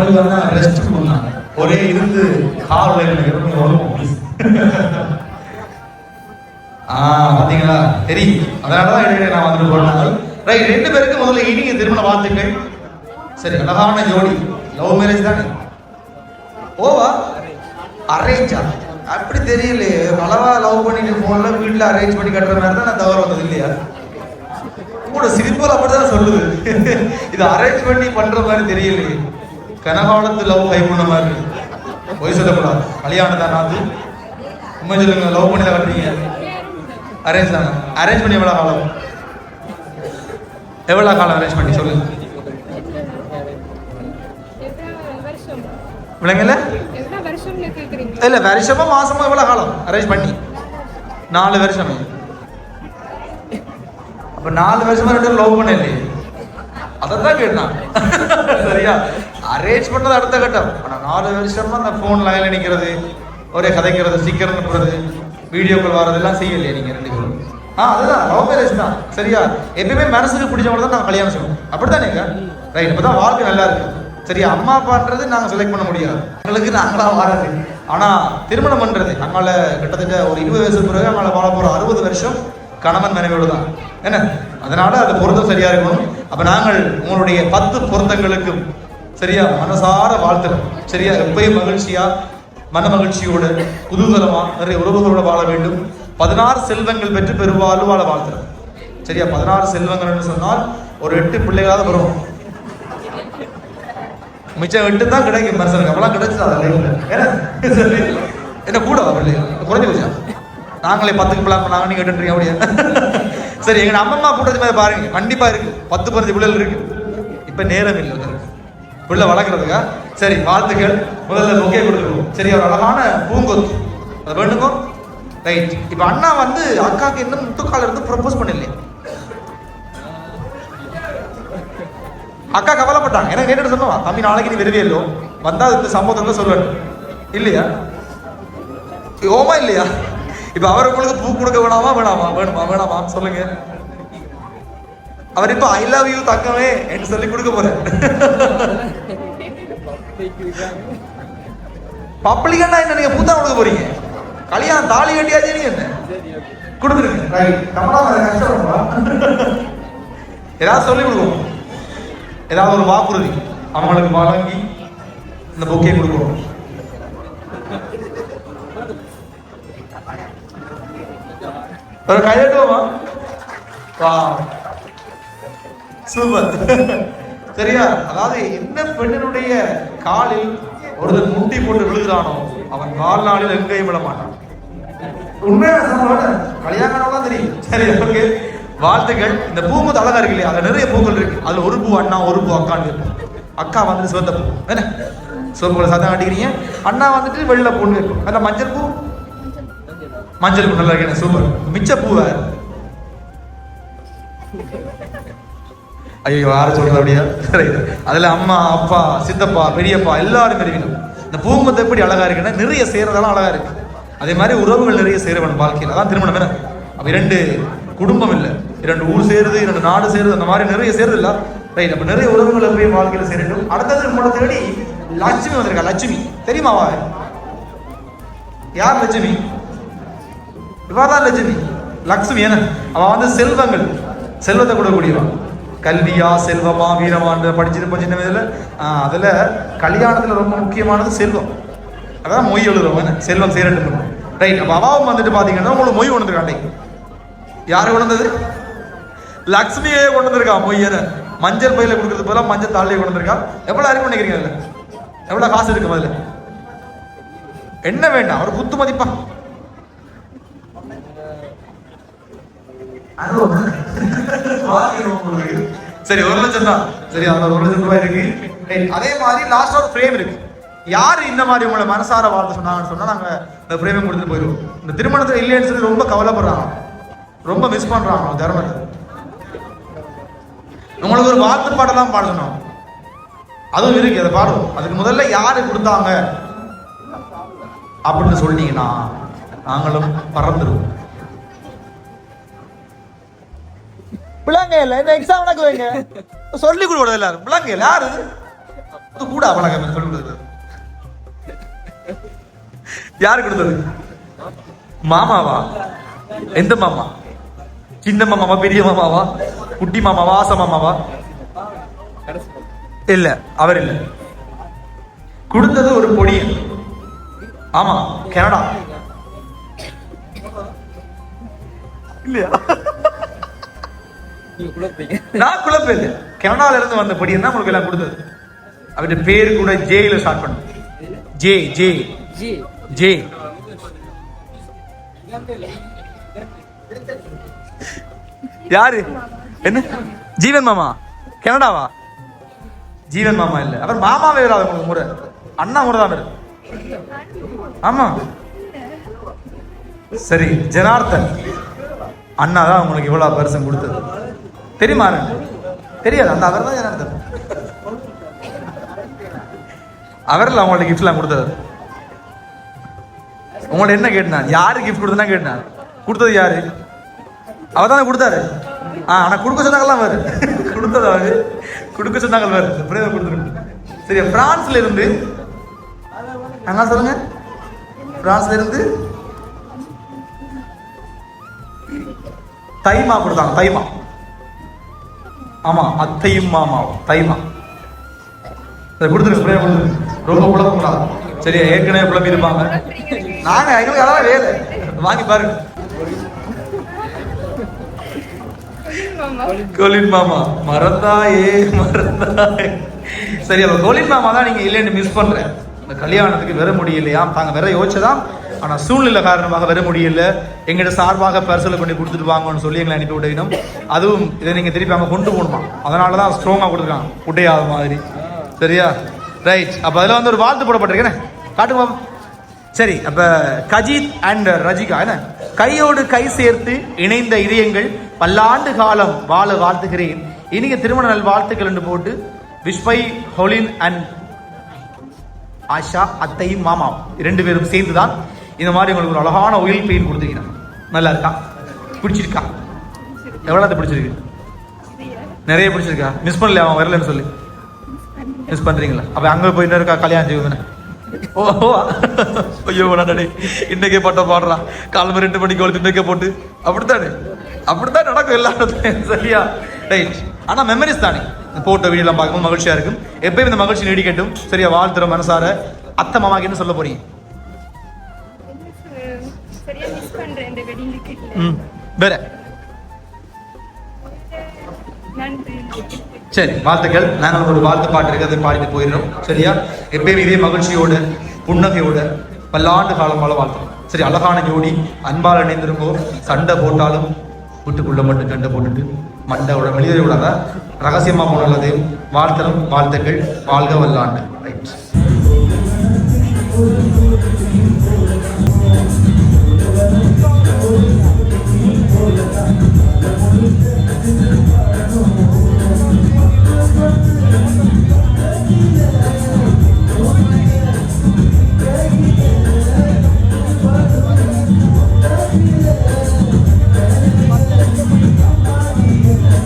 Rest ஒரே இருந்து கால் எனக்கு வரும் ஆ பாத்தீங்களா? தெரியும் அதனாலதான் இடையில நான் வந்துட்டு போனாங்க ரைட் ரெண்டு பேருக்கு முதல்ல இனிய திருமண வாழ்த்துக்கள். சரி அழகான ஜோடி. லவ் மேரேஜ் தானே? ஓவா அரேஞ்சா அப்படி தெரியலையே. அளவா லவ் பண்ணிட்டு போன வீட்டுல அரேஞ்ச் பண்ணி கட்டுற மாதிரி தான் நான் தவறு வந்தது இல்லையா? கூட சிரிப்போல் அப்படிதான் சொல்லுது. இது அரேஞ்ச் பண்ணி பண்ற மாதிரி தெரியலையே. கனகாலத்து லவ் ஹை பண்ண மாதிரி பொய் சொல்லக்கூடாது. கல்யாணம் தான் நாத்து உண்மை சொல்லுங்க லவ் பண்ணி தான் வர்றீங்க அரேஞ்ச் தானே? அரேஞ்ச் பண்ணி எவ்வளோ காலம்? எவ்வளோ காலம் அரேஞ்ச் பண்ணி? சொல்லுங்க. விளங்கல? எவ்வளவு இல்ல வருஷமா மாசமா எவ்வளவு காலம்? அரேஞ்ச் பண்ணி. நாலு வருஷமே. அப்ப நாலு வருஷமா ரெண்டு லவ் பண்ண இல்லையே அதைத்தான் கேட்டான். சரியா? அரேஞ்ச் பண்ணது அடுத்த கட்டம். ஆனால் நாலு வருஷமா அந்த ஃபோன் லைன்ல நிக்கிறது ஒரே கதைக்கிறது சீக்கிரம் அனுப்புறது வீடியோ கால் வரதெல்லாம் செய்யலையே நீங்க ரெண்டு பேரும். ஆ அதுதான் லவ் மேரேஜ் தான். சரியா? எப்பயுமே மனசுக்கு பிடிச்சவங்க தான் நாங்கள் கல்யாணம் செய்வோம். அப்படித்தானேங்க ரைட் அப்பதான் வாழ்க்கை நல்லா இருக்கு. சரியா அம்மா அப்பான்றது நாங்கள் செலக்ட் பண்ண முடியாது. எங்களுக்கு நாங்களா வாழறது ஆனால் திருமணம் பண்ணுறது நம்மளால் கிட்டத்தட்ட ஒரு இருபது வயசு பிறகு நம்மளால் வாழ போகிற அறுபது வருஷம் கணவன் மனைவியோடு தான். என்ன? அதனால் அது பொருத்தம் சரியாக இருக்கணும். அப்போ நாங்கள் உங்களுடைய பத்து பொருத்தங்களுக்கும் சரியா? மனசார வாழ்த்துறேன் சரியா? எப்பயும் மகிழ்ச்சியா? மன மகிழ்ச்சியோட குதூகலமா நிறைய உறவுகளோட வாழ வேண்டும். பதினாறு செல்வங்கள் பெற்று பெருவாழ்வு வாழ வாழ்த்துறேன் சரியா? பதினாறு செல்வங்கள்னு சொன்னால் ஒரு எட்டு பிள்ளைகளாவது வரும். மிச்சம் எட்டு தான் கிடைக்கும் மனுஷனுக்கு அப்பெல்லாம் கிடைச்சது அதில் என்ன கூட பிள்ளைகள். குறைஞ்சு போச்சா? நாங்களே பத்துக்கு பிளான் பண்ணாங்க நீங்க எட்டுன்றீங்க அப்படியே? சரி எங்க அம்மம்மா கூட்டத்து மாதிரி பாருங்க. கண்டிப்பா இருக்கு. பத்து பதினஞ்சு பிள்ளைகள் இருக்கு. இப்ப நேரம் இல்லை. பிள்ளை வளர்க்குறதுக்கா? சரி வாழ்த்துக்கள். முதல்ல பொக்கே கொடுத்துருவோம். சரி ஒரு அழகான பூங்கொத்து. அது வேண்டுங்கோ? ரைட். இப்போ அண்ணா வந்து அக்காவுக்கு இன்னும் முத்துக்கால இருந்து ப்ரப்போஸ் பண்ணலையே. அக்கா கவலைப்பட்டாங்க. எனக்கு கேட்டு சொல்லுவா தம்பி நாளைக்கு நீ வருவே இல்லோ. வந்தால் இந்த சம்பவத்தை சொல்லுவேன். இல்லையா? ஓமா இல்லையா? இப்போ அவர் உங்களுக்கு பூ கொடுக்க வேணாமா வேணாமா? வேணுமா வேணாமா? சொல்லுங்க. அவர் இப்ப ஐ லவ் யூ தக்கவே என்று சொல்லி கொடுக்க போறேன் பப்ளிகன்னா என்ன நீங்க பூத்தா கொடுக்க போறீங்க? கல்யாணம் தாலி கட்டியாச்சு நீங்க என்ன? கொடுத்துருங்க. ஏதாவது சொல்லி கொடுக்கணும் ஏதாவது ஒரு வாக்குறுதி அவங்களுக்கு வழங்கி இந்த பொக்கே கொடுக்கணும் ஒரு கையெழுத்துவோமா வா சூப்பர் சரியா? அதாவது என்ன பெண்ணினுடைய காலில் ஒருத்தன் முட்டி போட்டு விழுகிறானோ அவன் வாழ்நாளில் எங்கேயும் விட மாட்டான் உண்மையான கல்யாணம் தெரியும். சரி ஓகே. வாழ்த்துக்கள். இந்த பூமுத்து அழகா இருக்கு இல்லையா? அதுல நிறைய பூக்கள் இருக்கு. அதுல ஒரு பூ அண்ணா ஒரு பூ அக்கான்னு இருக்கும் அக்கா வந்து சிவந்த பூ. என்ன? சிவப்பு சத்தம் காட்டிக்கிறீங்க. அண்ணா வந்துட்டு வெள்ளை பூன்னு இருக்கும் அதான் மஞ்சள் பூ? மஞ்சள் பூ. நல்லா இருக்கு சூப்பர். மிச்ச பூ வேற. ஐயோ யார சொல்றது அப்படியா? சரி அதுல அம்மா அப்பா சித்தப்பா பெரியப்பா எல்லாரும் இருக்கணும். இந்த பூங்கொத்து எப்படி அழகா இருக்குன்னா நிறைய சேரதெல்லாம் அழகா இருக்கு. அதே மாதிரி உறவுகள் நிறைய சேர வாழ்க்கையில். அதான் திருமணம் என்ன அப்ப இரண்டு குடும்பம் இல்லை. இரண்டு ஊர் சேருது இரண்டு நாடு சேருது அந்த மாதிரி நிறைய சேருது இல்ல. ரைட் அப்ப நிறைய உறவுகள் எப்படி வாழ்க்கையில் சேரட்டும். அடுத்தது நம்மளோட தேடி லட்சுமி வந்திருக்கா லட்சுமி. தெரியுமாவா யார் லட்சுமி? இவாதான் லட்சுமி. லக்ஷ்மி என்ன? அவன் வந்து செல்வங்கள். செல்வத்தை கொடுக்கக்கூடியவன் கல்வியா செல்வமா வீரமான்னு படிச்சிருப்போம் சின்ன வயதுல. அதுல கல்யாணத்துல ரொம்ப முக்கியமானது செல்வம். அதான் மொய் எழுதுறோம் என்ன? செல்வம் சேரட்டும் ரைட் அப்ப அவாவும் வந்துட்டு பாத்தீங்கன்னா உங்களுக்கு மொய் உணர்ந்துருக்காண்டே யாரு உணர்ந்தது? லக்ஷ்மியே கொண்டு வந்திருக்கா மொய்யன மஞ்சள் பையில கொடுக்கறது போல மஞ்சள் தாளியை கொண்டு வந்திருக்கா எவ்வளவு அறிவு நினைக்கிறீங்க அதுல? எவ்வளவு காசு இருக்கு அதுல? என்ன வேண்டாம் அவர் குத்து மதிப்பா. சரி ஒரு லட்சம் தான். சரி அந்த ஒரு லட்சம் ரூபாய் இருக்கு. அதே மாதிரி லாஸ்ட் ஒரு ஃப்ரேம் இருக்கு. யார் இந்த மாதிரி உங்களை மனசார வாழ்த்து சொன்னாங்கன்னு சொன்னா நாங்க இந்த ஃப்ரேமை கொடுத்துட்டு போயிடுவோம். இந்த திருமணத்துல இல்லைன்னு சொல்லி ரொம்ப கவலைப்படுறாங்க. ரொம்ப மிஸ் பண்றாங்க தர்மத்தை. உங்களுக்கு ஒரு வாழ்த்து பாடலாம் பாடணும். அதுவும் இருக்கு அதை பாடுவோம். அதுக்கு முதல்ல யாரு கொடுத்தாங்க? அப்படின்னு சொன்னீங்கன்னா நாங்களும் பறந்துருவோம். பிள்ளைங்க இல்ல இந்த எக்ஸாம் நடக்குதுங்க? சொல்லி கொடுக்கறது எல்லாரும். பிள்ளைங்க யாரு? அது கூட அவளகம் சொல்லி கொடுக்குறது. யாரு கொடுத்தது? மாமாவா? எந்த மாமா? சின்ன மாமாவா பெரிய மாமாவா? குட்டி மாமாவா ஆச மாமாவா? இல்ல அவர் இல்ல. கொடுத்தது ஒரு பொடியன். ஆமா கனடா. இல்லையா? நான் குழப்பம் இல்லை கனடால இருந்து வந்த பொடியன் தான் உங்களுக்கு எல்லாம் கொடுத்தது. அவருடைய பேர் கூட ஜேல ஸ்டார்ட் பண்ணு. ஜே ஜே ஜி யாரு? என்ன? ஜீவன் மாமா? கனடாவா? ஜீவன் மாமா இல்ல. அவர் மாமாவே வராது உங்களுக்கு முறை அண்ணா முறை தான் ஆமா. சரி ஜனார்த்தன். அண்ணா தான் உங்களுக்கு இவ்வளவு பரிசம் கொடுத்தது. தெரியுமா? தெரியாது. அந்த அவர் தான் ஜனார்த்தன் அவர்ல அவங்கள்ட்ட கிஃப்ட்லாம் கொடுத்தது. உங்கள்ட்ட என்ன கேட்டான்? யாரு கிஃப்ட் கொடுத்தனா கேட்டான்? கொடுத்தது யாரு? அவர் தானே கொடுத்தாரு. ஆ ஆனால் கொடுக்க சொன்னாங்கலாம் வேறு. கொடுத்தது அவரு. கொடுக்க சொன்னாங்க வேறு. பிரேம கொடுத்துருக்கு சரி பிரான்ஸ்ல இருந்து அங்கே சொல்லுங்க. பிரான்ஸ்ல இருந்து தைமா கொடுத்தாங்க. தைமா. ஆமா அத்தையும் மாமாவும் தைமா. அதை கொடுத்துருங்க பிரேம ரொம்ப குழப்பக்கூடாது சரி ஏற்கனவே குழம்பி இருப்பாங்க நாங்க ஐநூறு அதான் வேலை. வாங்கி பாருங்க. கோலின் மாமா மறந்தாயே மறந்தாயே. சரி அப்ப கோலின் மாமா தான் நீங்க இல்லைன்னு மிஸ் பண்றேன். இந்த கல்யாணத்துக்கு வர முடியலையாம் தாங்க வேற யோசிச்சதான் ஆனால் சூழ்நிலை காரணமாக வர முடியல. எங்கிட்ட சார்பாக பரிசலை பண்ணி கொடுத்துட்டு வாங்கன்னு சொல்லி எங்களை அனுப்பி விடணும். அதுவும் இதை நீங்கள் திருப்பி அங்கே கொண்டு போகணுமா? அதனால தான் ஸ்ட்ராங்காக கொடுத்துருக்காங்க குட்டையாத மாதிரி. சரியா? ரைட் அப்போ அதில் வந்து ஒரு வாழ்த்து போடப்பட்டிருக்கேன் காட்டுங்க சரி அப்போ கஜித் அண்ட் ரஜிகா என்ன? கையோடு கை சேர்த்து இணைந்த இதயங்கள் பல்லாண்டு காலம் வாழ வாழ்த்துகிறேன். இனிய திருமண நல் வாழ்த்துக்கள் என்று போட்டு விஷ்பை ஹொலின் அண்ட் ஆஷா அத்தையும் மாமாவும். ரெண்டு பேரும் சேர்ந்து தான் இந்த மாதிரி உங்களுக்கு ஒரு அழகான ஒயில் பெயின் கொடுத்துருக்கிறேன் நல்லா இருக்கா? பிடிச்சிருக்கா? எவ்வளோ பிடிச்சிருக்கு? நிறைய பிடிச்சிருக்கா? மிஸ் பண்ணல அவன் வரலன்னு சொல்லி. மிஸ் பண்ணுறீங்களா அப்போ அங்கே போயிட்டு இருக்கா கல்யாணம் செய்வோம் ஓ ஐயோ நாடே இன்னைக்கே பட்ட பாடுறான் காலம்பு ரெண்டு மணிக்கு வளர்த்து இன்னைக்கே போட்டு. அப்படித்தானே? அப்படித்தான் நடக்கும் எல்லாரும் சரியா? ரைட் ஆனால் மெமரிஸ் தானே? போட்டோ வீடியோலாம் பார்க்கும்போது மகிழ்ச்சியா இருக்கும். எப்பயும் இந்த மகிழ்ச்சி நீடிக்கட்டும். சரியா வாழ்த்துற மனசார அத்தை மாமாக்கு என்ன சொல்ல போறீங்க? வேற. சரி வாழ்த்துக்கள். நாங்கள் ஒரு வாழ்த்து பாட்டு இருக்கு அதை பாடிட்டு போயிடுறோம். சரியா? எப்பயும் இதே மகிழ்ச்சியோட புன்னகையோட பல்லாண்டு காலம் வாழ வாழ்த்துறோம். சரி அழகான ஜோடி அன்பால் இணைந்திருங்கோ சண்டை போட்டாலும் வீட்டுக்குள்ள மட்டும் சண்டை போட்டுட்டு மற்ற வெளியே ரகசியமாக ரகசியமா வாழ்த்தலும் வாழ்த்துக்கள் வாழ்க வல்லாண்டு. ரைட்